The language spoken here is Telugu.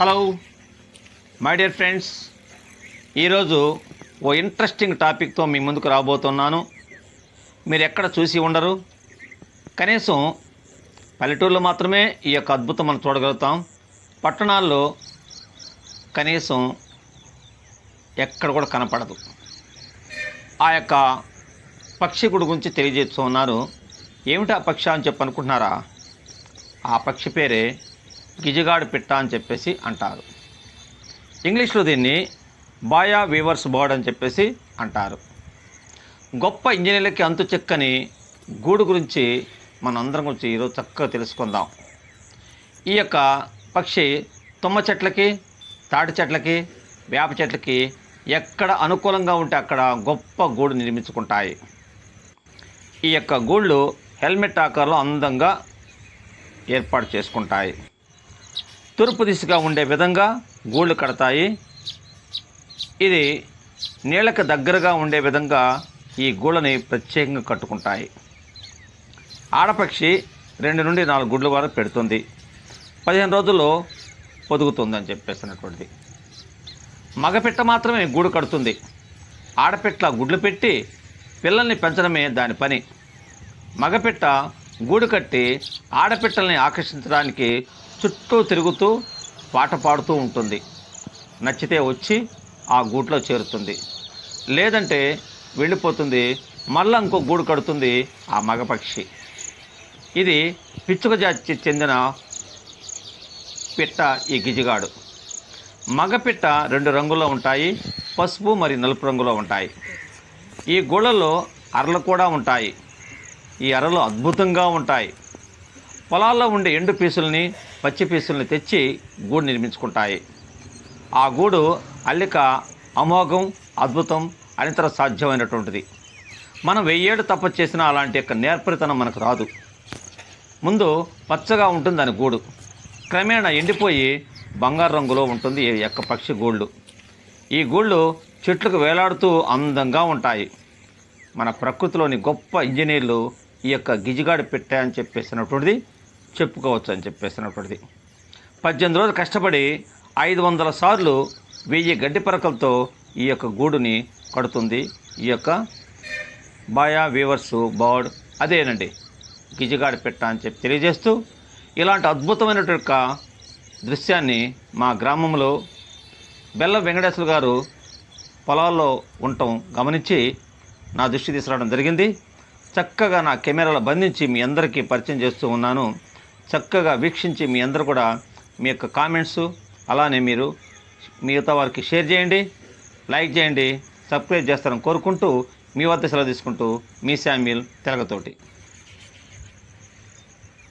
హలో మై డియర్ ఫ్రెండ్స్ ఈరోజు ఓ ఇంట్రెస్టింగ్ టాపిక్తో మీ ముందుకు రాబోతున్నాను. మీరు ఎక్కడ చూసి ఉండరు. కనీసం పల్లెటూరులో మాత్రమే ఈ యొక్క అద్భుతం మనం చూడగలుగుతాం. పట్టణాల్లో కనీసం ఎక్కడ కూడా కనపడదు. ఆ యొక్క పక్షి గుడి గురించి తెలియజేస్తూ ఉన్నారు. ఏమిటి ఆ పక్షి అని చెప్పి అనుకుంటున్నారా ఆ పక్షి పేరే గిజిగాడు పిట్ట అని చెప్పేసి అంటారు. ఇంగ్లీష్లో దీన్ని బాయా వీవర్స్ బర్డ్ అని చెప్పేసి అంటారు. గొప్ప ఇంజనీర్లకి అంతు చెక్కని గూడు గురించి మనందరం గురించి ఈరోజు చక్కగా తెలుసుకుందాం. ఈ యొక్క పక్షి తుమ్మ చెట్లకి తాటి చెట్లకి వేప చెట్లకి ఎక్కడ అనుకూలంగా ఉంటే అక్కడ గొప్ప గూడు నిర్మించుకుంటాయి. ఈ యొక్క గూళ్ళు హెల్మెట్ ఆకారంలో అందంగా ఏర్పాటు చేసుకుంటాయి. తూర్పు దిశగా ఉండే విధంగా గూళ్ళు కడతాయి. ఇది నీళ్ళకి దగ్గరగా ఉండే విధంగా ఈ గూళ్ళని ప్రత్యేకంగా కట్టుకుంటాయి. ఆడపక్షి రెండు నుండి నాలుగు గుడ్ల వరకు పెడుతుంది. పదిహేను రోజుల్లో పొదుగుతుందని చెప్పేసినటువంటిది. మగపిట్ట మాత్రమే గూడు కడుతుంది. ఆడపిట్ల గుడ్లు పెట్టి పిల్లల్ని పెంచడమే దాని పని. మగపిట్ట గూడు కట్టి ఆడపిట్టల్ని ఆకర్షించడానికి చుట్టూ తిరుగుతూ పాట పాడుతూ ఉంటుంది. నచ్చితే వచ్చి ఆ గూట్లో చేరుతుంది. లేదంటే వెళ్ళిపోతుంది. మళ్ళా ఇంకో గూడు కడుతుంది ఆ మగపక్షి ఇది పిచ్చుక జాతికి చెందిన పిట్ట ఈ గిజిగాడు. మగపిట్ట రెండు రంగుల్లో ఉంటాయి. పసుపు మరియు నలుపు రంగులో ఉంటాయి. ఈ గూళ్ళలో అరలు కూడా ఉంటాయి. ఈ అరలు అద్భుతంగా ఉంటాయి. పొలాల్లో ఉండే ఎండు పీసుల్ని పచ్చి పీసుల్ని తెచ్చి గూడు నిర్మించుకుంటాయి. ఆ గూడు అల్లిక అమోఘం అద్భుతం అనితర సాధ్యమైనటువంటిది. మనం వెయ్యేడు తప్ప చేసిన అలాంటి యొక్క నేర్పరితనం మనకు రాదు. ముందు పచ్చగా ఉంటుంది దాని గూడు. క్రమేణా ఎండిపోయి బంగారు రంగులో ఉంటుంది ఈ యొక్క పక్షి గూళ్ళు. ఈ గూళ్ళు చెట్లకు వేలాడుతూ అందంగా ఉంటాయి. మన ప్రకృతిలోని గొప్ప ఇంజనీర్లు ఈ యొక్క గిజిగాడు పెట్టా అని చెప్పేసినటువంటిది చెప్పుకోవచ్చు అని చెప్పేసినటువంటిది పద్దెనిమిది రోజులు కష్టపడి ఐదు వందల సార్లు వెయ్యి గడ్డి పరకలతో ఈ యొక్క గూడుని కడుతుంది. ఈ యొక్క బాయా వీవర్సు బర్డ్ అదేనండి. గిజిగాడి పెట్ట అని చెప్పి తెలియజేస్తూ ఇలాంటి అద్భుతమైనటువంటి యొక్క దృశ్యాన్ని మా గ్రామంలో బెల్ల వెంకటేశ్వర గారు పొలాల్లో ఉండటం గమనించి నా దృష్టి తీసుకురావడం జరిగింది. చక్కగా నా కెమెరాలో బంధించి మీ అందరికీ పరిచయం చేస్తూ ఉన్నాను. చక్కగా వీక్షించి మీ అందరూ కూడా మీ యొక్క కామెంట్స్ అలానే మీరు మిగతా వారికి షేర్ చేయండి లైక్ చేయండి సబ్స్క్రైబ్ చేస్తారని కోరుకుంటూ మీ వద్ద సెలవు తీసుకుంటూ మీ శామ్యుల్ తెలగతోటి.